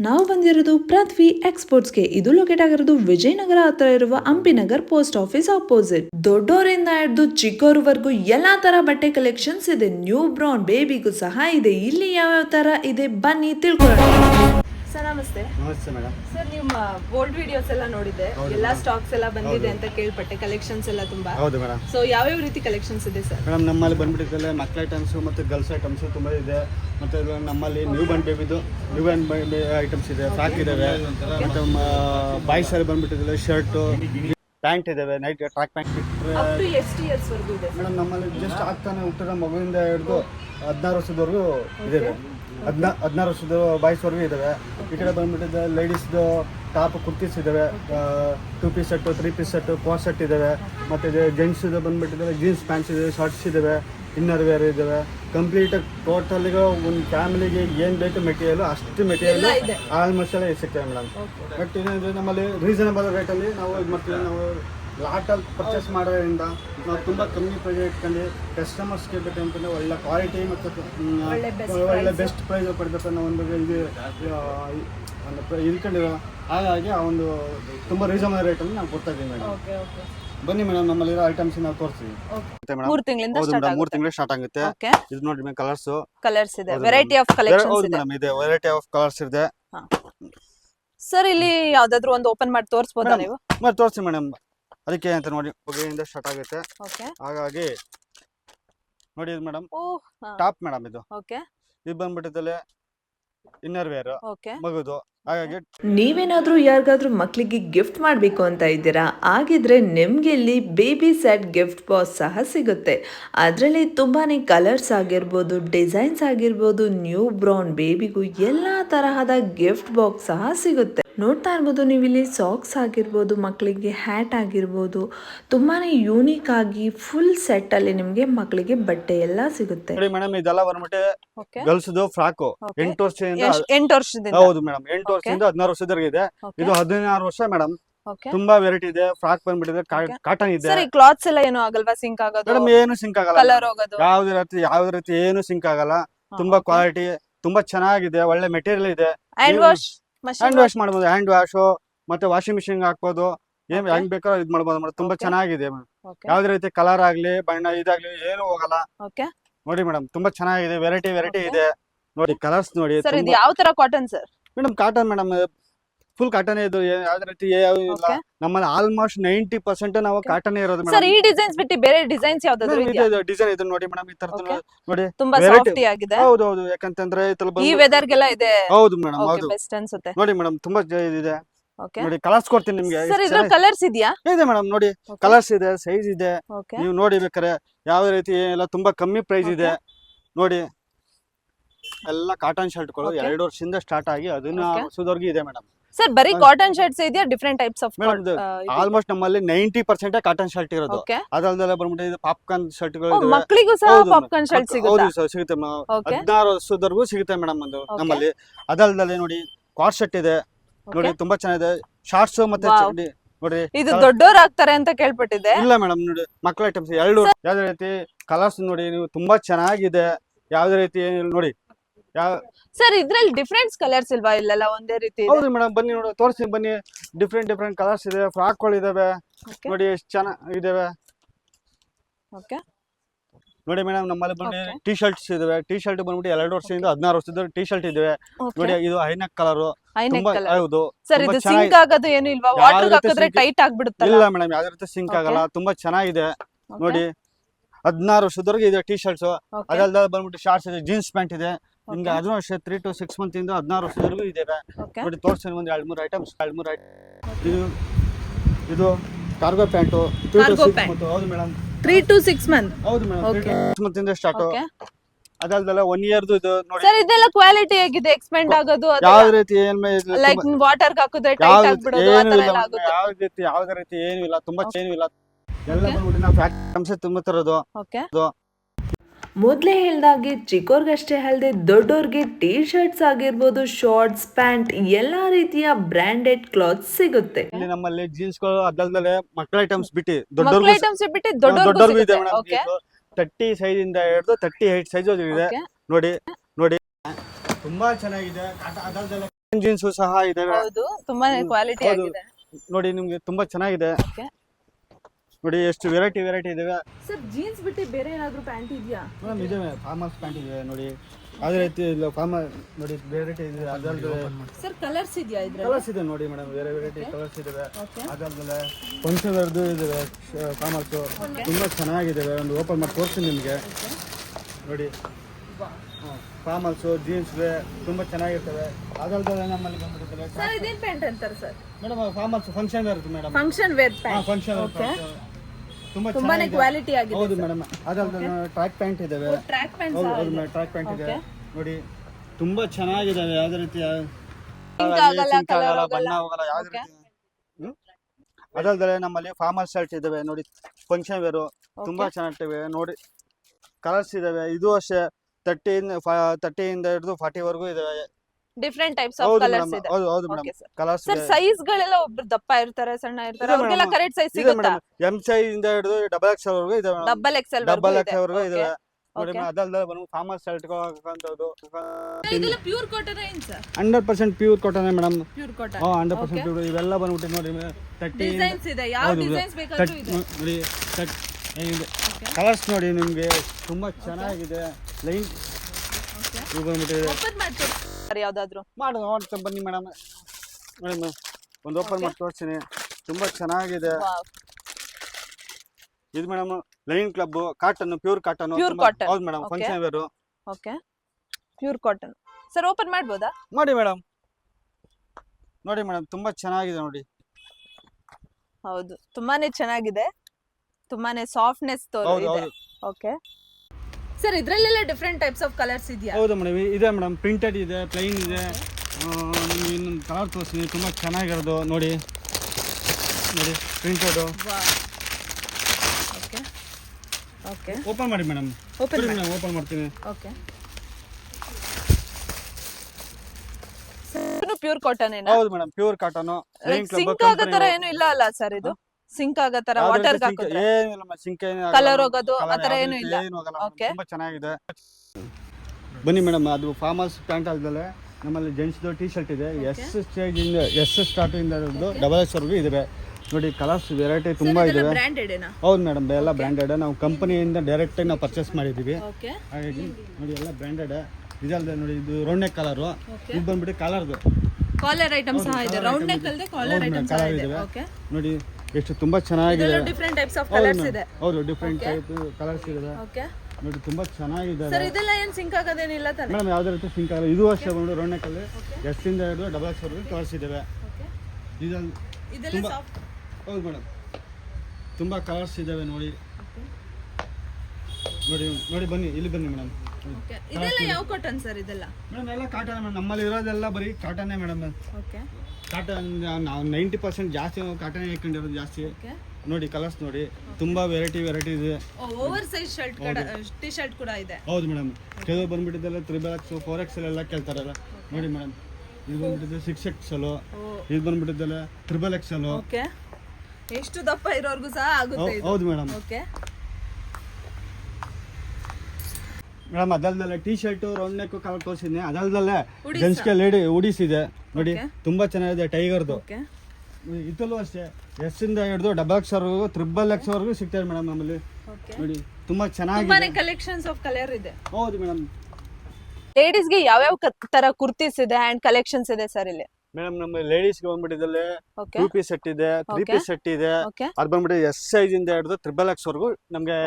ನಾವು ಬಂದಿರೋದು ಪೃಥ್ವಿ ಎಕ್ಸ್ಪೋರ್ಟ್ಸ್ಗೆ ಇದು ಲೊಕೇಟ್ ಆಗಿರೋದು ವಿಜಯನಗರ ಹತ್ರ ಇರುವ ಅಂಪಿನಗರ್ ಪೋಸ್ಟ್ ಆಫೀಸ್ ಅಪೋಸಿಟ್ ದೊಡ್ಡೋರಿಂದ ಹಿಡಿದು ಚಿಕ್ಕೋರ್ವರೆಗೂ ಎಲ್ಲಾ ತರ ಬಟ್ಟೆ ಕಲೆಕ್ಷನ್ಸ್ ಇದೆ. ನ್ಯೂ ಬ್ರೌನ್ ಬೇಬಿಗೂ ಸಹ ಇದೆ. ಇಲ್ಲಿ ಯಾವ್ಯಾವ ತರ ಇದೆ? ಬನ್ನಿ ತಿಳ್ಕೊಳ್ಳೋಣ. ಸರ್ ನಮಸ್ತೆ. ನಮಸ್ತೆ ಮೇಡಮ್. ಸರ್ ನಿಮ್ಮ ಓಲ್ಡ್ ವಿಡಿಯೋಸ್ ಎಲ್ಲ ನೋಡಿದ್ದೆ. ಎಲ್ಲಾ ಸ್ಟಾಕ್ಸ್ ಎಲ್ಲ ಬಂದಿದೆ ಅಂತ ಕೇಳ್ಪಟ್ಟೆ ಕಲೆಕ್ಷನ್ಸ್ ಎಲ್ಲ ತುಂಬಾ. ಹೌದು ಮೇಡಮ್. ಸೊ ಯಾವ್ಯಾವ ರೀತಿ ಕಲೆಕ್ಷನ್ಸ್ ಇದೆ ಸರ್? ಮೇಡಮ್ ನಮ್ಮಲ್ಲಿ ಬಂದ್ಬಿಟ್ಟಿದ್ದಲ್ಲ ಮಕ್ಕಳ ಐಟಮ್ಸು ಮತ್ತು ಗರ್ಲ್ಸ್ ಐಟಮ್ಸ್ ತುಂಬ ಇದೆ. ಮತ್ತೆ ಇದು ನಮ್ಮಲ್ಲಿ ನ್ಯೂ ಬಂಡ್ ಬೇಬಿದು ನ್ಯೂ ಬಂಡ್ ಐಟಮ್ಸ್ ಇದೆ ಫ್ರಾಕ್ ಮತ್ತೆ ಬಾಯ್ಸ್ ಬಾಯ್ಸಲ್ಲಿ ಬಂದ್ಬಿಟ್ಟಿದ್ದಲ್ಲ ಶರ್ಟು ಪ್ಯಾಂಟ್ ಇದಾವೆ ನೈಟ್ ಟ್ರ್ಯಾಕ್ ಪ್ಯಾಂಟ್ ಎಷ್ಟು ಇಯರ್ಸ್ ಇದೆ ಮೇಡಮ್ ನಮ್ಮಲ್ಲಿ ಜಸ್ಟ್ ಆಗ್ತಾನೆ ಹುಟ್ಟಿದ ಮಗುವಿಂದ ಹಿಡಿದು ಹದಿನಾರು ವರ್ಷದವರೆಗೂ ಇದ್ದಾವೆ ಹದಿನಾ ಹದಿನಾರು ವರ್ಷದ ಬಾಯ್ಸ್ವರೆಗೂ ಇದ್ದಾವೆ ಈ ಕಡೆ ಬಂದ್ಬಿಟ್ಟಿದ್ದ ಲೇಡೀಸ್ದು ಟಾಪ್ ಕುರ್ತೀಸ್ ಇದ್ದಾವೆ two piece set three piece set four set ಇದ್ದಾವೆ ಮತ್ತು ಜೆಂಟ್ಸ್ ಬಂದ್ಬಿಟ್ಟಿದ್ದಾವೆ ಜೀನ್ಸ್ ಪ್ಯಾಂಟ್ಸ್ ಇದ್ದಾವೆ ಶಾರ್ಟ್ಸ್ ಇದ್ದಾವೆ ಇನ್ನರ್ ವೇರ್ ಇದ್ದಾವೆ ಕಂಪ್ಲೀಟ್ ಟೋಟಲ್ಗೆ ಒಂದು ಫ್ಯಾಮಿಲಿಗೆ ಏನು ಬೇಕು ಮೆಟೀರಿಯಲ್ ಅಷ್ಟು ಮೆಟೀರಿಯಲ್ ಆಲ್ಮೋಸ್ಟ್ ಎಲ್ಲ ಸಿಗ್ತವೆ ಮೇಡಮ್ ಬಟ್ ಏನಂದರೆ ನಮ್ಮಲ್ಲಿ ರೀಸನಬಲ್ ರೇಟಲ್ಲಿ ನಾವು ಇದು ಮಾಡ್ತೀವಿ ನಾವು ಲಾಟಲ್ಲಿ ಪರ್ಚೇಸ್ ಮಾಡೋದ್ರಿಂದ ನಾವು ತುಂಬ ಕಮ್ಮಿ ಪ್ರೈಸ್ ಇಟ್ಕೊಂಡು ಕಸ್ಟಮರ್ಸ್ಗೆ ಬೇಕಂತಂದರೆ ಒಳ್ಳೆ ಕ್ವಾಲಿಟಿ ಮತ್ತು ಒಳ್ಳೆ ಬೆಸ್ಟ್ ಪ್ರೈಸ್ ಪಡೆದಪ್ಪ ಅನ್ನೋ ಒಂದು ಇದು ಒಂದು ಇದ್ಕೊಂಡಿರೋ ಹಾಗಾಗಿ ಆ ಒಂದು ತುಂಬ ರೀಸನಬಲ್ ರೇಟಲ್ಲಿ ನಾವು ಕೊಡ್ತಾ ಇದ್ದೀವಿ ಮೇಡಮ್ ಬನ್ನಿ ಮೇಡಮ್ ನಮ್ಮಲ್ಲಿರೋ ಐಟಮ್ಸ್ ನಾವು ತೋರಿಸ್ತೀವಿ. ಮೂರ್ ತಿಂಗಳಿಂದ ಮೂರು ತಿಂಗಳು ಸ್ಟಾರ್ಟ್ ಆಗುತ್ತೆ. ಇದು ನೋಡಿ ಮೇಡಮ್ ಕಲರ್ಸ್ ಕಲರ್ಸ್ ಇದೆ. ವೆರೈಟಿ ಆಫ್ ಕಲರ್ಸ್ ಕಲೆಕ್ಷನ್ಸ್ ಇದೆ. ಮೇಡಮ್ ಇದೆ. ವೆರೈಟಿ ಆಫ್ ಕಲರ್ಸ್ ಇದೆ. ಸರ್ ಇಲ್ಲಿ ಯಾವ್ದಾದ್ರು ಒಂದು ಓಪನ್ ಮಾಡಿ ತೋರಿಸಬಹುದಾ ನೀವು? ಮತ್ತೆ ತೋರಿಸಿ ಮೇಡಮ್ ಅದಕ್ಕೆ ಅಂತ ನೋಡಿ ಹೊಗೆಯಿಂದ ಸ್ಟಾರ್ಟ್ ಆಗುತ್ತೆ. ಓಕೆ. ಹಾಗಾಗಿ ನೋಡಿ ಇದು ಮೇಡಮ್ ಓ ಟಾಪ್ ಮೇಡಮ್ ಇದು. ಓಕೆ. ಇದು ಬಂದ್ಬಿಟ್ಟಿದ್ದಲ್ಲೇ ಇನ್ನರ್ ವೇರ್ ಓಕೆ. ಮಗುದು. ಹಾಗಾಗಿ ನೀವೇನಾದ್ರೂ ಯಾರಿಗಾದ್ರೂ ಮಕ್ಕಳಿಗೆ ಗಿಫ್ಟ್ ಮಾಡಬೇಕು ಅಂತ ಇದ್ದೀರಾ? ಆಗಿದ್ರೆ ನಿಮ್ಗೆ ಇಲ್ಲಿ ಬೇಬಿ ಸೆಟ್ ಗಿಫ್ಟ್ ಬಾಕ್ಸ್ ಸಹ ಸಿಗುತ್ತೆ. ಅದರಲ್ಲಿ ತುಂಬಾ ಕಲರ್ಸ್ ಆಗಿರ್ಬೋದು ಡಿಸೈನ್ಸ್ ಆಗಿರ್ಬೋದು ನ್ಯೂ ಬ್ರೌನ್ ಬೇಬಿಗೂ ಎಲ್ಲ ತರಹದ ಗಿಫ್ಟ್ ಬಾಕ್ಸ್ ಸಹ ಸಿಗುತ್ತೆ. ನೋಡ್ತಾ ಇರ್ಬೋದು ನೀವು ಇಲ್ಲಿ ಸಾಕ್ಸ್ ಆಗಿರ್ಬೋದು ಮಕ್ಕಳಿಗೆ ಹ್ಯಾಟ್ ಆಗಿರ್ಬೋದು ತುಂಬಾ ಯೂನಿಕ್ ಆಗಿ ಫುಲ್ ಸೆಟ್ ಅಲ್ಲಿ ನಿಮಗೆ ಮಕ್ಕಳಿಗೆ ಬಟ್ಟೆ ಎಲ್ಲ ಸಿಗುತ್ತೆ. ಮೇಡಮ್ ಇದೆಲ್ಲ ಬಂದ್ಬಿಟ್ಟು ಗರ್ಲ್ಸ್ದು ಫ್ರಾಕು. ಎಂಟು ವರ್ಷದಿಂದ ಎಂಟು ವರ್ಷದಿಂದ? ಹೌದು ಮೇಡಮ್ ಎಂಟು ವರ್ಷದಿಂದ ಹದಿನಾರು ವರ್ಷದವರೆಗೆ ಇದೆ ಇದು ಹದಿನಾರು ವರ್ಷ ಮೇಡಮ್ ತುಂಬಾ ವೆರೈಟಿ ಇದೆ. ಫ್ರಾಕ್ ಬಂದ್ಬಿಟ್ಟಿದೆ ಕಾಟನ್ ಇದೆ. ಸರ್ ಕ್ಲಾತ್ಸ್ ಎಲ್ಲ ಏನು ಆಗಲ್ವಾ? ಸಿಂಕ್ ಆಗೋದು ಮೇಡಮ್ ಏನು ಸಿಂಕ್ ಆಗಲ್ಲ. ಕಲರ್ ಹೋಗೋದು. ಯಾವ್ದೇ ರೀತಿ ಯಾವ್ದೇ ರೀತಿ ಏನು ಸಿಂಕ್ ಆಗಲ್ಲ. ತುಂಬಾ ಕ್ವಾಲಿಟಿ ತುಂಬಾ ಚೆನ್ನಾಗಿದೆ ಒಳ್ಳೆ ಮೆಟೀರಿಯಲ್ ಇದೆ. ಹ್ಯಾಂಡ್ ವಾಶ್ ಮಾಡಬಹುದು ಹ್ಯಾಂಡ್ ವಾಶ್ ಮಾಡ್ಬೋದು ಹ್ಯಾಂಡ್ ವಾಶ್ ಮತ್ತೆ ವಾಷಿಂಗ್ ಮಿಷಿನ್ ಹಾಕ್ಬೋದು. ಏನ್. ಹೆಂಗ್ ಬೇಕೋ ಇದ್ ಮಾಡ್ಬೋದು ಮೇಡಮ್ ತುಂಬಾ ಚೆನ್ನಾಗಿದೆ ಯಾವ್ದೇ ರೀತಿ ಕಲರ್ ಆಗ್ಲಿ ಬಣ್ಣ ಇದಾಗ್ಲಿ ಏನು ಹೋಗಲ್ಲ. ನೋಡಿ ಮೇಡಮ್ ತುಂಬಾ ಚೆನ್ನಾಗಿದೆ ವೆರೈಟಿ ವೆರೈಟಿ ಇದೆ. ನೋಡಿ ಕಲರ್ಸ್ ನೋಡಿ ಯಾವ ತರ cotton sir madam cotton madam full cotton ಇದು ಏ- ಯಾವ್ದೇ ರೀತಿ ಯಾವ ಇಲ್ಲ. ಓಕೆ ನಮ್ಮಲ್ಲಿ ಆಲ್ಮೋಸ್ಟ್ ನೈಂಟಿ ಪರ್ಸೆಂಟ್ ನಾವು ಕಾಟನ್ ಇರೋದು ಸರ್ ಮೇಡಮ್. ಈ ಡಿಸೈನ್ಸ್ ಬಿಟ್ಟು ಬೇರೆ ಡಿಸೈನ್ಸ್ ಯಾವ್ದಾದ್ರು ಇದೆಯಾ? ಡಿಸೈನ್ ಇದು ನೋಡಿ ಮೇಡಮ್ ಈ ತರ Okay. ನೋಡಿ. ತುಂಬಾ Variety- ಸಾಫ್ಟಿ ಆಗಿದೆ. ಹೌದು ಹೌದು ಯಾಕಂತಂದ್ರೆ ಈ ಬಂದು ವೆದರ್ ಗೆಲ್ಲ ಇದೆ. ಹೌದು ಮೇಡಮ್ ಓಕೆ ಹೌದು. ಬೆಸ್ಟ್ ಅನ್ಸುತ್ತೆ. ನೋಡಿ ಮೇಡಮ್ ತುಂಬಾ ಜ- ಇದಿದೆ ಓಕೆ ನೋಡಿ ಕಲರ್ಸ್ ಕೊಡ್ತೀನಿ ನಿಮ್ಗೆ. ಸರ್ ಎಷ್ಟ್ ಇದ್ರ ಚೆನ್ನಾಗಿ- ಕಲರ್ಸ್ ಇದೆಯಾ? ಇದೆ ಮೇಡಮ್ ನೋಡಿ ಕಲರ್ಸ್ ಇದೆ ಸೈಜ್ ಇದೆ. ಓಕೆ ನೀವು ನೋಡಿ ಬೇಕಾರೆ ಯಾವ ರೀತಿ ಎಲ್ಲ ತುಂಬಾ ಕಮ್ಮಿ ಪ್ರೈಸ್ ಇದೆ. ನೋಡಿ ಎಲ್ಲ ಕಾಟನ್ ಶರ್ಟ್ಗಳು ಗಳು ಎರಡು ವರ್ಷದಿಂದ ಸ್ಟಾರ್ಟ್ ಆಗಿ ಅದನ್ನ Okay. ಇದೆ ಮೇಡಮ್ ಸರ್ ಬರೀ. ಕಾಟನ್ ಶರ್ಟ್ಸ್ ಇದೆಯಾ? ಡಿಫ್ರೆಂಟ್ ಟೈಪ್ಸ್ ಆಫ್ Madam, ಇದು ಆಲ್ಮೋಸ್ಟ್ ನಮ್ಮಲ್ಲಿ ನೈಂಟಿ ಪರ್ಸೆಂಟ್ ಕಾಟನ್ ಶರ್ಟ್ ಇರೋದು. ಓಕೆ ಅದಲ್ದೆಲ್ಲ ಬಂದ್ಬಿಟ್ಟು ಇದು ಪಾಪ್ಕಾರ್ನ್ ಶರ್ಟ್ಗಳು ಇದಾವೆ. ಮಕ್ಕಳಿಗೂ ಸಹ ಹೌದು ಪಾಪ್ಕಾರ್ನ್ ಶರ್ಟ್ ಮಕ್ಳು- ಸಿಗುತ್ತಾ? ಹೌದು ಸರ್ ಸಿಗುತ್ತೆ ಓಕೆ ಹದಿನಾರು ವರ್ಷದವರೆಗೂ ಸಿಗುತ್ತೆ ಮೇಡಮ್ ಅದು Okay. ನಮ್ಮಲ್ಲಿ. ಅದಲ್ದಲೆ ನೋಡಿ ಕ್ವಾಡ್ ಶರ್ಟ್ ಇದೆ. ನೋಡಿ ತುಂಬಾ ಚೆನ್ನಾಗಿದೆ. ಶಾರ್ಟ್ಸ್ ಮತ್ತೆ Wow. ಚಡ್ಡಿ ನೋಡಿ ಇದು ದೊಡ್ಡವರು ದೊಡ್ಡೋರ್ ಆಗ್ತಾರೆ ಅಂತ ಕೇಳ್ಪಟ್ಟಿದೆ ಇಲ್ಲ ಮೇಡಮ್ ನೋಡಿ ಮಕ್ಕಳ ಐಟಮ್ಸ್ ಎರಡು ಯಾವ್ದೇ ರೀತಿ ಕಲರ್ಸ್ ನೋಡಿ ನೀವು ತುಂಬಾ ಚೆನ್ನಾಗಿದೆ. ಯಾವ್ದೇ ರೀತಿ ಏನಿಲ್ಲ ನೋಡಿ ಸರ್ ಇದ್ರಲ್ಲಿ ಡಿಫ್ರೆಂಟ್ ಕಲರ್ಸ್ ಇಲ್ವಾ? ಇಲ್ಲೆಲ್ಲ ಒಂದೇ ರೀತಿ ಇದೆ. ಹೌದು ಮೇಡಮ್ ಬನ್ನಿ ನೋಡಿ ತೋರಿಸ್ತೀನಿ ಬನ್ನಿ. ಡಿಫ್ರೆಂಟ್ ಡಿಫ್ರೆಂಟ್ ಕಲರ್ಸ್ ಇದೆ. ಫ್ರಾಕ್ಗಳು ಇದಾವೆ. Okay. ನೋಡಿ ಎಷ್ಟು ಚೆನ್ನಾಗಿದಾವೆ ಓಕೆ ನೋಡಿ ಮೇಡಮ್ ನಮ್ಮಲ್ಲಿ ಬಂದು Okay. ಟಿ ಶರ್ಟ್ಸ್ ಇದಾವೆ. ಟಿ ಶರ್ಟ್ ಬಂದ್ಬಿಟ್ಟು ಎರಡು ವರ್ಷದಿಂದ ಹದಿನಾರು ವರ್ಷದಿಂದ ಟಿ ಶರ್ಟ್ ಇದಾವೆ ನೋಡಿ ಇದು ಹೈನಕ್ ಕಲರ್ ತುಂಬಾ ಕಲರ್ ಹೌದು. ಸರ್ ತುಂಬಾ ಇದು ಚೆನ್ನಾಗಿ- ಸಿಂಕ್ ಆಗೋದು ಏನು ಇಲ್ವಾ? ಯಾವ್ದೇ ವಾಟರ್ ರೀತಿ ಹಾಕಿದ್ರೆ sink- ಟೈಟ್ ಆಗ್ಬಿಡುತ್ತಲ್ಲ. ಇಲ್ಲ ಮೇಡಮ್ ಯಾವ್ದೇ ರೀತಿ ಸಿಂಕ್ Okay. ಆಗಲ್ಲ. ತುಂಬಾ ಚೆನ್ನಾಗಿದೆ. Okay. ನೋಡಿ ಹದಿನಾರು ವರ್ಷದವರೆಗೆ ಇದೆ ಟಿ ಶರ್ಟ್ಸ್ Okay. ಅದಲ್ದ ಬಂದ್ಬಿಟ್ಟು ಶಾರ್ಟ್ಸ್ ಇದೆ ಜೀನ್ಸ್ ಪ್ಯಾಂಟ್ ಇದೆ. ನಿಮ್ಗೆ ಅದು ಅಷ್ಟೇ ತ್ರೀ ಟು ಸಿಕ್ಸ್ ಮಂತ್ ಇಂದ ಹದಿನಾರು ವರ್ಷದವರೆಗೂ ಇದೆ Okay. ನೋಡಿ ತೋರಿಸ್ತೀನಿ ಒಂದು ಎರಡು ಮೂರು ಐಟಮ್ಸ್ ಎರಡು ಮೂರು ಇದು ಇದು ಕಾರ್ಗೋ ಪ್ಯಾಂಟು Cargo pant. ಹೌದು madam three to six month ಹೌದು ಮೇಡಮ್ Okay. ಸಿಕ್ಸ್ ಮಂತ್ ಇಂದ ಸ್ಟಾರ್ಟ್ ಓಕೆ ಅದಲ್ದಲ್ಲ ಒನ್ ಇಯರ್ದು ಇದು ನೋಡಿ. ಸರ್ ಇದೆಲ್ಲ ಕ್ವಾಲಿಟಿ ಆಗಿದೆ ಎಕ್ಸ್ಪೆಂಡ್ ಆಗೋದು ಯಾವ ರೀತಿ ಏನ್ ಮೇ- ಲೈಕ್ ತುಂಬಾ- ವಾಟರ್ ಹಾಕಿದ್ರೆ ಯಾವ ಟೈಟ್ ರೀತಿ ಆಗ್ಬಿಡೋದು ಆ ಏನು ತರ ಇಲ್ಲ ಎಲ್ಲ ಆಗುತ್ತೆ. ಯಾವ ರೀತಿ ಯಾವ್ದೇ ರೀತಿ ಏನು ಇಲ್ಲ ತುಂಬಾ ಚೇನು ಇಲ್ಲ. ಎಲ್ಲ. ಬಂದ್ಬಿಟ್ಟು ನಾವು ಫ್ಯಾಕ್ಟಮ್ಸೇ ತುಂಬ ತರೋದು. ಓಕೆ ಮೊದಲೇ ಹೇಳ್ದಾಗೆ ಚಿಕ್ಕವ್ರಿಗಷ್ಟೇ ಅಲ್ಲದೆ ದೊಡ್ಡೋರ್ಗೆ ಟೀ ಶರ್ಟ್ಸ್ ಆಗಿರ್ಬೋದು ಶಾರ್ಟ್ಸ್ ಪ್ಯಾಂಟ್ ಎಲ್ಲ ರೀತಿಯ ಬ್ರ್ಯಾಂಡೆಡ್ ಕ್ಲಾತ್ ಸಿಗುತ್ತೆ. ಇಲ್ಲಿ ನಮ್ಮಲ್ಲಿ ಜೀನ್ಸ್ಗಳು ಅದಲ್ದಲೆ ಮಕ್ಕಳ ಐಟಮ್ಸ್ ಬಿಟ್ಟು ಮಕ್ಕಳ ದೊಡ್ಡವ್ರಿಗೂ ಐಟಮ್ಸ್ ಬಿಟ್ಟು ದೊಡ್ಡವ್ರಿಗೂ ಇದೆ ಓಕೆ ತರ್ಟಿ ಸೈಜ್ ಇಂದ ಹಿಡಿದು ತರ್ಟಿ ಏಟ್ ಸೈಜ್ ಇದೆ. ನೋಡಿ ನೋಡಿ. ತುಂಬಾ ಚೆನ್ನಾಗಿದೆ. ಜೀನ್ಸ್ ಅದಲ್ದಲೆ ಜೀನ್ಸು ಸಹ ಇದೆ. ಹೌದು ತುಂಬಾನೇ ಕ್ವಾಲಿಟಿ ಹೌದು. ಆಗಿದೆ. ನೋಡಿ ನಿಮ್ಗೆ ತುಂಬಾ ಚೆನ್ನಾಗಿದೆ. ನೋಡಿ ಎಷ್ಟು ವೆರೈಟಿ ವೆರೈಟಿ ಇದಾವೆ. ಸರ್ ಜೀನ್ಸ್ ಬಿಟ್ಟು ಬೇರೆ ಏನಾದರೂ ಪ್ಯಾಂಟ್ ಇದೆಯಾ? ಮೇಡಮ್ ಇದಾವೆ ಫಾರ್ಮರ್ಸ್ ಪ್ಯಾಂಟ್ ಇದೆ ನೋಡಿ. ಅದೇ ರೀತಿ ಇಲ್ಲ ಫಾರ್ಮರ್ ನೋಡಿ ವೆರೈಟಿ ಇದೆ ಅದಲ್ದೆ ಸರ್ ಕಲರ್ಸ್ ಇದೆಯಾ ಇದ್ರೆ ಕಲರ್ಸ್ ಇದೆ ನೋಡಿ ಮೇಡಮ್ ಬೇರೆ ವೆರೈಟಿ ಕಲರ್ಸ್ ಇದಾವೆ. ಅದಲ್ದೆ ಪಂಚದರ್ದು ಇದಾವೆ ಫಾರ್ಮಲ್ಸ್ ತುಂಬಾ ಚೆನ್ನಾಗಿದ್ದಾವೆ ಒಂದು ಓಪನ್ ಮಾಡಿ ತೋರಿಸ್ತೀನಿ ನಿಮಗೆ. ನೋಡಿ. ಫಾರ್ಮಲ್ಸು ಜೀನ್ಸ್ಗೆ ತುಂಬಾ ಚೆನ್ನಾಗಿರ್ತವೆ. ಅದಲ್ಲದೆ ನಮ್ಮಲ್ಲಿ ಬಂದ್ಬಿಟ್ಟಿದ್ದಾರೆ ಸರ್ ಇದೇನ್ ಪ್ಯಾಂಟ್ ಅಂತಾರೆ ಸರ್? ಮೇಡಮ್ ಫಾರ್ಮಲ್ಸ್ ಫಂಕ್ಷನ್ ಇರುತ್ತೆ madam function wear pant function Okay. ತುಂಬಾ ತುಂಬಾನೇ ಕ್ವಾಲಿಟಿ ಆಗಿದೆ ಹೌದು ಮೇಡಮ್ ಅದಲ್ಲ ಟ್ರ್ಯಾಕ್ ಪ್ಯಾಂಟ್ ಇದಾವೆ. ಟ್ರ್ಯಾಕ್ ಪ್ಯಾಂಟ್ ಹೌದು ಮೇಡಮ್ ಟ್ರ್ಯಾಕ್ ಪ್ಯಾಂಟ್ ಇದೆ. ನೋಡಿ ತುಂಬಾ ಚೆನ್ನಾಗಿದಾವೆ. ಯಾವ್ದೇ ರೀತಿಯ. ಬಣ್ಣ ಹೋಗಲ್ಲ ಯಾವ್ದೇ ರೀತಿ? ಅದಲ್ದೆ ನಮ್ಮಲ್ಲಿ ಫಾರ್ಮರ್ ಶರ್ಟ್ ಇದಾವೆ. ನೋಡಿ ಫಂಕ್ಷನ್ ವೇರು ತುಂಬಾ ಚೆನ್ನಾಗಿವೆ. ನೋಡಿ ಕಲರ್ಸ್ ಇದಾವೆ. ಇದು ಅಷ್ಟೇ. ತರ್ಟಿ ತರ್ಟಿಯಿಂದ ಹಿಡಿದು ಫಾರ್ಟಿ ವರೆಗೂ ಇದಾವೆ. ಡಿಫ್ರೆಂಟ್ ಟೈಪ್ಸ್ ಆಫ್ ಹೌದು ಕಲರ್ಸ್ ಮೇಡಮ್ ಇದೆ. ಹೌದು ಹೌದು madam okay colours sir size ಗಳೆಲ್ಲ ಒಬ್ರು ದಪ್ಪ ಇರ್ತಾರೆ ಸಣ್ಣ ಇರ್ತಾರೆ. ಇದೆ ಅವ್ರಿಗೆಲ್ಲ. ಕರೆಕ್ಟ್ ಸೈಜ್ ಇದೆ ಸಿಗುತ್ತಾ? ಮೇಡಮ್ ಎಂ ಸೈಜ್ ಇಂದ ಹಿಡಿದು ಡಬಲ್ ಎಕ್ಸ್ ವರೆಗೂ ಇದೆ madam double L double X ವರೆಗೂ ಇದೆ. ನೋಡಿ Okay. ಮೇಡಮ್ ಬಂದು ಫಾರ್ಮಲ್ ಶರ್ಟ್ ಇದೆಲ್ಲ ಪ್ಯೂರ್ ಕಾಟನ್ ಏನ್ sir hundred percent pure cotton madam pure cotton hundred percent pure ಇವೆಲ್ಲ ಬಂದ್ಬಿಟ್ಟು ನೋಡಿ ತರ್ಟಿ ಡಿಸೈನ್ಸ್ ಇದೆ. ಯಾವ ಹೌದು, ಡಿಸೈನ್ಸ್ ಬೇಕಾದ್ರೂ ಇದೆ. ನೋಡಿ ಕಲರ್ಸ್ ನೋಡಿ ನಿಮಗೆ. ತುಂಬಾ ಚೆನ್ನಾಗಿದೆ. Line Okay. ಇದು ಬಂದ್ಬಿಟ್ಟಿದೆ. ಓಪನ್ ಮಾಡ್ತೀವಿ. ಯಾವ್ದಾದ್ರು. ಮಾಡಿ ನೋಡ್ತಾ ಬನ್ನಿ ಮೇಡಮ್ ಮೇಡಮ್ ಒಂದು ಓಪನ್ ಮಾಡಿ ತೋರಿಸ್ತೀನಿ. ತುಂಬಾ ಚೆನ್ನಾಗಿದೆ. ಇದು madam line club cotton pure cotton Pure cotton. ಹೌದು madam Okay. Function wear okay pure cotton sir open ಮಾಡ್ಬೋದಾ? ಮಾಡಿ ಮೇಡಮ್ ನೋಡಿ ಮೇಡಮ್ ತುಂಬಾ ಚೆನ್ನಾಗಿದೆ ನೋಡಿ. ಹೌದು. ತುಂಬಾನೇ ಚೆನ್ನಾಗಿದೆ. ತುಂಬಾನೇ ಸಾಫ್ಟ್ನೆಸ್ ಹೌದು ಇದೆ ಹೌದು. ಓಕೆ ಸರ್ ಇದ್ರಲ್ಲೆಲ್ಲ ಡಿಫ್ರೆಂಟ್ ಟೈಪ್ಸ್ ಆಫ್ ಕಲರ್ಸ್ ಇದೆಯಾ? ಹೌದು ಮೇಡಮ್ ಇದೆ ಮೇಡಮ್ ಪ್ರಿಂಟೆಡ್ ಇದೆ ಪ್ಲೈನ್ ಇದೆ. ನಿಮ್ಗೆ ಇನ್ನೊಂದು ಕಲರ್ ತೋರಿಸ್ತೀನಿ ತುಂಬ ಚೆನ್ನಾಗಿರೋದು ನೋಡಿ. ನೋಡಿ ಪ್ರಿಂಟೆಡು ಓಕೆ ಓಕೆ ಓಪನ್ ಮಾಡಿ ಮೇಡಮ್ ಓಪನ್ ಮೇಡಮ್ ಓಪನ್ ಮಾಡ್ತೀನಿ. ಓಕೆ ಪ್ಯೂರ್ ಕಾಟನ್ ಏನಾ? ಹೌದು ಮೇಡಮ್ ಪ್ಯೂರ್ ಕಾಟನ್ ಸಿಂಕ್ ಆಗೋ ತರ ಏನು ಇಲ್ಲ ಅಲ್ಲ ಸರ್ ಇದು? ಸಿಂಕ್ ಆಗೋ ತರ ವಾಟರ್ ಹಾಕಿದ್ರೆ. ಏನಿಲ್ಲ ಸಿಂಕ್ Colour ಹೋಗೋದು ಆ ಏನು ಏನೂ ಇಲ್ಲ. Okay. ತುಂಬ ಚೆನ್ನಾಗಿದೆ. ಬನ್ನಿ ಮೇಡಮ್ ಅದು ಫಾರ್ಮಲ್ಸ್ ಪ್ಯಾಂಟ್ ಅಲ್ದಲೆ ನಮ್ಮಲ್ಲಿ ಜೆಂಟ್ಸ್ದು ಟೀ ಶರ್ಟ್ ಇದೆ. ಎಸ್ ಸ್ಟೇಜ್ ಇಂದ ಎಸ್ ಸ್ಟಾರ್ಟ್ ಇಂದ ಡಬಲ್ ಎಸ್ ವರೆಗೂ ಇದೆ ನೋಡಿ ಕಲರ್ಸ್ ವೆರೈಟಿ ತುಂಬಾ ಇದಾವೆ. ಬ್ರಾಂಡೆಡ್ ಏನಾ? ಹೌದು ಮೇಡಮ್ ಎಲ್ಲ ಬ್ರ್ಯಾಂಡೆಡ್ ನಾವು ಕಂಪನಿಯಿಂದ ಡೈರೆಕ್ಟಾಗಿ ನಾವು ಪರ್ಚೇಸ್ ಮಾಡಿದ್ದೀವಿ. ಓಕೆ ಹಾಗಾಗಿ ನೋಡಿ ಎಲ್ಲ ಬ್ರ್ಯಾಂಡೆಡ್ ಇದಲ್ದೆ ನೋಡಿ ಇದು ರೌಂಡ್ ನೆಕ್ ಕಲರು ಇದು ಬಂದ್ಬಿಟ್ಟು ಕಲರ್ದು ಕಾಲರ್ ಐಟಮ್ ಸಹ ಇದೆ. ರೌಂಡ್ ನೆಕ್ ಅಲ್ಲದೆ ಕಾಲರ್ ಐಟಮ್ ಸಹ ಇದೆ. ಓಕೆ ನೋಡಿ ಎಷ್ಟು ತುಂಬಾ ಚೆನ್ನಾಗಿದೆ. ಡಿಫ್ರೆಂಟ್ ಟೈಪ್ಸ್ ಆಫ್ ಹೌದು ಕಲರ್ಸ್ ಇದೆ. ಹೌದು ಡಿಫ್ರೆಂಟ್ ಟೈಪ್ ಕಲರ್ಸ್ ಇದೆ. ಓಕೆ ನೋಡಿ ತುಂಬಾ ಚೆನ್ನಾಗಿದೆ. ಸರ್ ಇದೆಲ್ಲ ಏನ್ ಸಿಂಕ್ ಆಗೋದೇನಿಲ್ಲ ತಾನೆ? ಮೇಡಮ್ ಯಾವುದೇ ರೀತಿ ಸಿಂಕ್ ಆಗಲ್ಲ. ಇದು ಅಷ್ಟೇ ಬಂದು ರೌಂಡ್ ನೆಕ್ಕಲ್ಲಿ ಇಂದ ಹಿಡಿದು ಡಬಲ್ ಎಕ್ಸ್ ವರೆಗೂ ಕಲರ್ಸ್ ಇದ್ದಾವೆ ಓಕೆ ಇದೊಂದು ಇದೆಲ್ಲ ಸಾಫ್ಟ್ ಹೌದು ಮೇಡಮ್ ತುಂಬಾ ಕಲರ್ಸ್ ಇದ್ದಾವೆ ನೋಡಿ. ನೋಡಿ ನೋಡಿ ಬನ್ನಿ ಇಲ್ಲಿ ಬನ್ನಿ ಮೇಡಮ್ ಓಕೆ. ಇದೆಲ್ಲ ಯಾವ ಕಾಟನ್ ಸರ್ ಇದೆಲ್ಲ? ಮೇಡಮ್ ಎಲ್ಲ ಕಾಟನ್ ಮೇಡಮ್. ನಮ್ಮಲ್ಲಿ ಇರೋದೆಲ್ಲ ಬರೀ ಕಾಟನ್ನೇ ಮೇಡಮ್. ಓಕೆ. ಕಾಟನ್ ನಾವು ನೈಂಟಿ ಪರ್ಸೆಂಟ್ ಜಾಸ್ತಿ ಕಾಟನ್ ಹಾಕೊಂಡಿರೋದು ಜಾಸ್ತಿ. ಓಕೆ. ನೋಡಿ ಕಲರ್ಸ್ ನೋಡಿ. ತುಂಬಾ ವೆರೈಟಿ ವೆರೈಟಿ ಇದೆ. Over size shirt T shirt ಕೂಡ ಇದೆ. ಹೌದು ಮೇಡಮ್. ಕೆಲವು ಬಂದ್ಬಿಟ್ಟಿದ್ದೆಲ್ಲ ತ್ರಿಬಲ್ ಎಕ್ಸ್ ಫೋರ್ ಎಕ್ಸ್ ಎಲ್ಲ ಕೇಳ್ತಾರಲ್ಲ. ನೋಡಿ ಮೇಡಮ್. ಇದು ಬಂದ್ಬಿಟ್ಟಿದೆ ಸಿಕ್ಸ್ ಎಕ್ಸಲು ಇದು ಬಂದ್ಬಿಟ್ಟಿದ್ದೆಲ್ಲ ತ್ರಿಬಲ್ ಎಕ್ಸಲು ಓಕೆ. ಎಷ್ಟು ದಪ್ಪ ಇರೋರ್ಗೂ ಸಹ ಆಗುತ್ತೆ ಹೌದು madam. Okay. Madam ಅದಲ್ದಲ್ಲೇ T shirt round neck colour ತೋರಿಸಿದ್ನಿ. ಅದಲ್ದಲ್ಲೇ ಜೆಂಟ್ಸ್ಗೆ ಲೇಡಿ ಉಡಿಸಿದೆ. ಇದೆ ನೋಡಿ ತುಂಬಾ ಚೆನ್ನಾಗಿದೆ ಟೈಗರ್ದು ಓಕೆ ಇದಲ್ಲೂ ಅಷ್ಟೇ ಎಸ್ ಇಂದ ಹಿಡಿದು ಡಬಲ್ ಎಕ್ಸ್ ವರೆಗೂ ತ್ರಿಬಲ್ ಎಕ್ಸ್ ವರೆಗೂ ಸಿಗ್ತಾರೆ ಮೇಡಮ್ ನಮ್ಮಲ್ಲಿ. ಓಕೆ ನೋಡಿ ತುಂಬಾ ಚೆನ್ನಾಗಿದೆ. ತುಂಬಾನೇ ಕಲೆಕ್ಷನ್ಸ್ ಆಫ್ ಕಲರ್ ಇದೆ. ಹೌದು ಮೇಡಮ್. ಲೇಡೀಸ್ಗೆ ಯಾವ ಯಾವ ತರ ಕುರ್ತೀಸ್ ಇದೆ ಅಂಡ್ ಕಲೆಕ್ಷನ್ಸ್ ಇದೆ ಸರ್ ಇಲ್ಲಿ? ಮೇಡಮ್ ನಮ್ಮ ಲೇಡೀಸ್ಗೆ ಓಕೆ ಟೂ ಪೀಸ್ ಸೆಟ್ ಇದೆ ತ್ರೀ ಪೀಸ್ ಸೆಟ್ ಇದೆ. ಅದ್ ಬಂದ್ಬಿಟ್ಟು ಎಸ್ ಸೈಜ್ ಇಂದ ಹಿಡಿದು ತ್ರಿಬಲ್ ಎಕ್ಸ್ ವರೆಗೂ ನಮ್ಗೆ.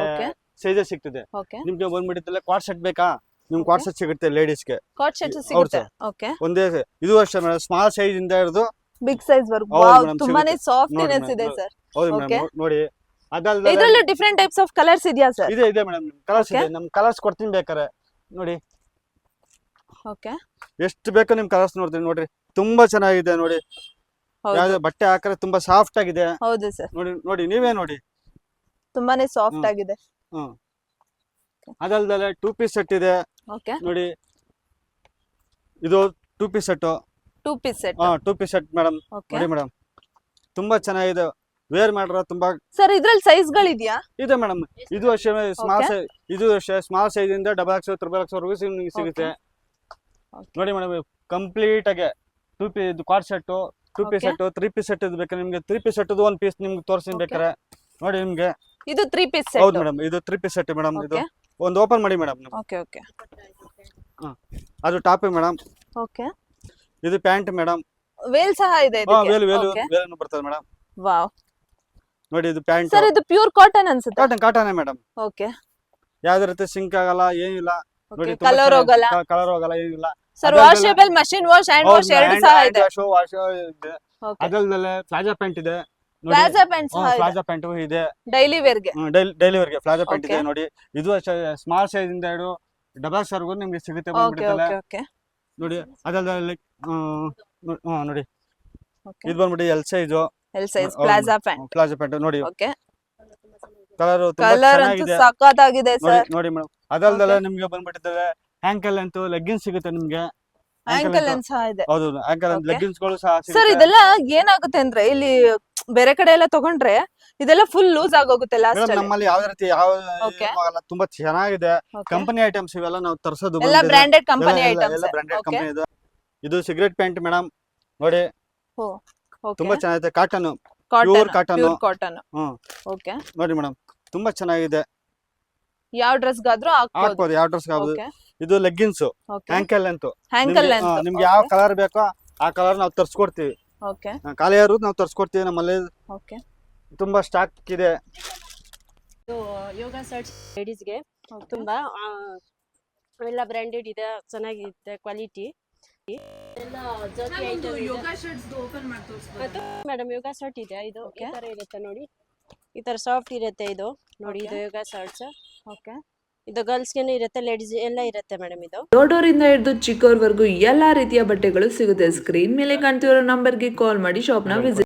ಸೈಜಸ್ ಸಿಗ್ತದೆ. ಓಕೆ ನಿಮ್ಗೆ ಬಂದ್ಬಿಟ್ಟಿದ್ದಲ್ಲ ಕ್ವಾರ್ಟ್ ಸೆಟ್ ಬೇಕಾ? ನಿಮ್ ಕ್ವಾಟ್ ಸೆಟ್ ಸಿಗುತ್ತೆ ಲೇಡೀಸ್ಗೆ ಗೆ ಸಿಗುತ್ತೆ. ಓಕೆ ಒಂದೇ ಇದು ವರ್ಷ ಮೇಡಮ್ ಸ್ಮಾಲ್ ಸೈಜ್ ಇಂದ ಹಿಡಿದು ಬಿಗ್ ಸೈಜ್ ವರ್ಗು. ಹೌದು ವಾವ್ madam, ತುಂಬಾನೇ ಸಿಗುತ್ತೆ. ಸಾಫ್ಟ್ನೆಸ್ ನೋಡಿ ಇದೆ ಸರ್. ಹೌದು Okay. ಮೇಡಮ್ ನೋಡಿ. ಇದರಲ್ಲಿ different different types of colours ಇದೆಯಾ ಸರ್? ಇದೆ ಇದೆ ಮೇಡಮ್ ಕಲರ್ಸ್ Okay. ಇದೆ. ನಮ್ ಕಲರ್ಸ್ ಕೊಡ್ತೀನಿ ಬೇಕಾರೆ ನೋಡಿ. ಓಕೆ ಎಷ್ಟು ಬೇಕೋ ನಿಮ್ ಕಲರ್ಸ್ ನೋಡ್ತೀನಿ ನೋಡ್ರಿ. ತುಂಬಾ ಚೆನ್ನಾಗಿದೆ ನೋಡಿ. ಹೌದು. ಯಾವ್ದು ಬಟ್ಟೆ ಹಾಕಿದ್ರೆ ತುಂಬಾ ಸಾಫ್ಟ್ ಆಗಿದೆ. ಹೌದು ಸರ್. ನೋಡಿ ನೋಡಿ ನೀವೇ ನೋಡಿ. ತುಂಬಾನೇ ಸಾಫ್ಟ್ ಹ್ಮ್. ಆಗಿದೆ. ಹ್ಮ್. ಅದಲ್ದಲೆ ಟೂ ಪೀಸ್ ಸೆಟ್ ಇದೆ. ಓಕೆ ನೋಡಿ. ಇದು two piece set two piece set ಹಾ two piece set madam okay ನೋಡಿ ಮೇಡಮ್ ತುಂಬಾ ಚೆನ್ನಾಗಿದೆ. ವೇರ್ ಮಾಡ್ರ ತುಂಬಾ ಸರ್ ಇದ್ರಲ್ಲಿ ಸೈಜ್ ಗಳಿದ್ಯಾ? ಇದೆ ಮೇಡಮ್ ಇದು ಅಷ್ಟೇ ಸ್ಮಾಲ್. ಸೈಜ್ ಇದು ಅಷ್ಟೇ ಸ್ಮಾಲ್ ಸೈಜ್ ಇಂದ ಡಬಲ್ ಎಕ್ಸ್ ತ್ರಿಬಲ್ ಎಕ್ಸ್ ವರೆಗೂ ನಿಮ್ಗೆ ಸಿಗುತ್ತೆ. ನೋಡಿ ಮೇಡಮ್ ಕಂಪ್ಲೀಟ್ ಆಗಿ ಟೂ ಪೀಸ್ ಇದು quad set two piece set three piece set ಇದು ಬೇಕಾದ್ರೆ ನಿಮ್ಗೆ ತ್ರೀ ಪೀಸ್ ಸೆಟ್ ಒಂದು ಪೀಸ್ ನಿಮ್ಗೆ ತೋರಿಸಿ. ಬೇಕಾರೆ ನೋಡಿ ನಿಮ್ಗೆ ಇದು ತ್ರೀ ಪೀಸ್ ಹೌದು ಸೆಟ್ ಮೇಡಮ್ ಇದು ತ್ರೀ ಪೀಸ್ ಸೆಟ್ ಮೇಡಮ್ ಇದು ಒಂದು ಓಪನ್ ಮಾಡಿ ಮೇಡಮ್ ಓಕೆ ಓಕೆ ಅದು ಟಾಪ್ ಮೇಡಮ್ ಓಕೆ ಇದು ಪ್ಯಾಂಟ್ ಮೇಡಮ್ ವೇಲ್ ಸಹ ಇದೆ ವೇಲು ವೇಲು ವೇಲನ್ನು ಬರ್ತದೆ ಮೇಡಮ್ ವಾವ್ ನೋಡಿ ಇದು ಪ್ಯಾಂಟ್ ಸರ್ ಇದು ಪ್ಯೂರ್ ಕಾಟನ್ ಅನ್ಸುತ್ತೆ? ಕಾಟನ್ ಕಾಟನೇ ಮೇಡಮ್ ಓಕೆ ಯಾವ್ದೇ ರೀತಿ ಸಿಂಕ್ ಆಗಲ್ಲ ಏನಿಲ್ಲ ನೋಡಿ ಕಲರ್ ಹೋಗಲ್ಲ? ಕಲರ್ ಹೋಗಲ್ಲ ಏನಿಲ್ಲ sir washable washable machine wash hand wash ಎರಡು ಸಹ ಇದೆ. ವಾಶ್ ಇದೆ. ಅದಲ್ಲದೆ ಫ್ಲಾಜಾ ಪ್ಲಾಜಾ ಪ್ಯಾಂಟ್ ಇದೆ. ಪ್ಲಾಜಾ ಪ್ಯಾಂಟ್ ಪ್ಲಾಜಾ ಪ್ಯಾಂಟ್ ಇದೆ. ಡೈಲಿ ವೇರ್ಗೆ ಡೈಲಿ ವರ್ಗೆ ಪ್ಲಾಜಾ ಪ್ಯಾಂಟ್ ಇದೆ ನೋಡಿ. ಇದು ಸ್ಮಾಲ್ ಸೈಜ್ ಇಂದ ಹಿಡಿದು ಡಬಲ್ ಸರ್ಗೂ ನಿಮ್ಗೆ ಸಿಗುತ್ತೆ ನೋಡಿ ಅದಲ್ಲದೆ ಹ್ಮ್ ನೋಡಿ ಇದು ಬಂದ್ಬಿಟ್ಟು L size L size palazzo pant palazzo pant ನೋಡಿ. ಓಕೆ ಕಲರ್ ಕಲರ್ ಅಂತೂ ಸಖತ್ತಾಗಿದೆ ಸರ್ ನೋಡಿ ಮೇಡಮ್ ಅದಲ್ದಲೆ ನಿಮ್ಗೆ ಬಂದ್ಬಿಟ್ಟಿದ್ದಾವೆ ಹ್ಯಾಂಕಲ್ ಅಂತೂ ಲೆಗ್ಗಿನ್ಸ್ ಸಿಗುತ್ತೆ ನಿಮ್ಗೆ. ಆಂಕಲ್ ಸಹ ಇದೆ. ಹೌದು ಆಂಕಲ್. ಲೆಗ್ಗಿನ್ಸ್ಗಳು ಸಹ ಸರ್ ಸಿಗುತ್ತೆ ಇದೆಲ್ಲ ಏನಾಗುತ್ತೆ ಅಂದ್ರೆ ಇಲ್ಲಿ ಬೇರೆ ಕಡೆ ಎಲ್ಲ ತಗೊಂಡ್ರೆ ಇದೆಲ್ಲ ಫುಲ್ ಲೂಸ್ ಆಗೋಗುತ್ತೆ ಲಾಸ್ಟ್ ಮೇಡಮ್ ನಮ್ಮಲ್ಲಿ ಯಾವ ರೀತಿ ಯಾವ Okay. ಏನೂ ಆಗಲ್ಲ ತುಂಬಾ ಚೆನ್ನಾಗಿದೆ. ಕಂಪನಿ ಐಟಮ್ಸ್ ಇವೆಲ್ಲ ನಾವು ತರಿಸೋದು ಎಲ್ಲ. Branded company items branded okay company ಇದು. ಇದು ಸಿಗರೆಟ್ ಪ್ಯಾಂಟ್ ಮೇಡಮ್ ನೋಡಿ. ತುಂಬಾ ಚೆನ್ನಾಗಿದೆ. Cotton pure cotton cotton. Pure cotton hmm. Okay ನೋಡಿ ಮೇಡಮ್ ತುಂಬಾ ಚೆನ್ನಾಗಿದೆ. ಯಾವ ಡ್ರೆಸ್ ಗಾದ್ರೂ ಹಾಕ್ಬೋದು. ಹಾಕ್ಬೋದು ಯಾವ ಡ್ರೆಸ್ ಓಕೆ ಇದು ಲೆಗ್ಗಿನ್ಸ್ ಆಂಕಲ್ ಅಂತೂ ಹ್ಯಾಂಕಲ್ ನಿಮ್ಗೆ- ಯಾವ ಕಲರ್ ಬೇಕೋ ಆ ಕಲರ್ ನಾವು ತರ್ಸ್ಕೊಡ್ತೀವಿ. ಖಾಲಿ ಇರೋದು ನಾವು ತರ್ಸ್ಕೊಡ್ತೀವಿ ನಮ್ಮಲ್ಲಿ. ಓಕೆ ತುಂಬಾ ಸ್ಟಾಕ್ ಇದೆ. ಇದು ಯೋಗ ಸರ್ಚ್ ಲೇಡೀಸ್ಗೆ ತುಂಬಾ ಎಲ್ಲ ಬ್ರ್ಯಾಂಡೆಡ್ ಇದೆ ಚೆನ್ನಾಗಿದೆ ಕ್ವಾಲಿಟಿ ಎಲ್ಲ ಜರ್ಕಿ ಐಟಮ್ ಮೇಡಮ್ ಯೋಗ ಶರ್ಟ್ ಇದೆ ಇದು ಈ ತರ ಇರುತ್ತೆ ನೋಡಿ. ಈ ತರ ಸಾಫ್ಟ್ ಇರುತ್ತೆ ಇದು. ನೋಡಿ ಇದು ಯೋಗ ಶರ್ಟ್ಸ್ ಓಕೆ ಇದು ಗರ್ಲ್ಸ್ಗೆನು ಇರುತ್ತೆ ಲೇಡೀಸ್ ಎಲ್ಲ ಇರುತ್ತೆ ಮೇಡಮ್ ಇದು. ದೊಡ್ಡವರಿಂದ ಹಿಡಿದು ಚಿಕ್ಕವರವರೆಗೂ ಎಲ್ಲಾ ರೀತಿಯ ಬಟ್ಟೆಗಳು ಸಿಗುತ್ತೆ. ಸ್ಕ್ರೀನ್ ಮೇಲೆ ಕಾಣ್ತಿರೋ ನಂಬರ್ಗೆ ಕಾಲ್ ಮಾಡಿ ಶಾಪ್ನ ವಿಸಿಟ್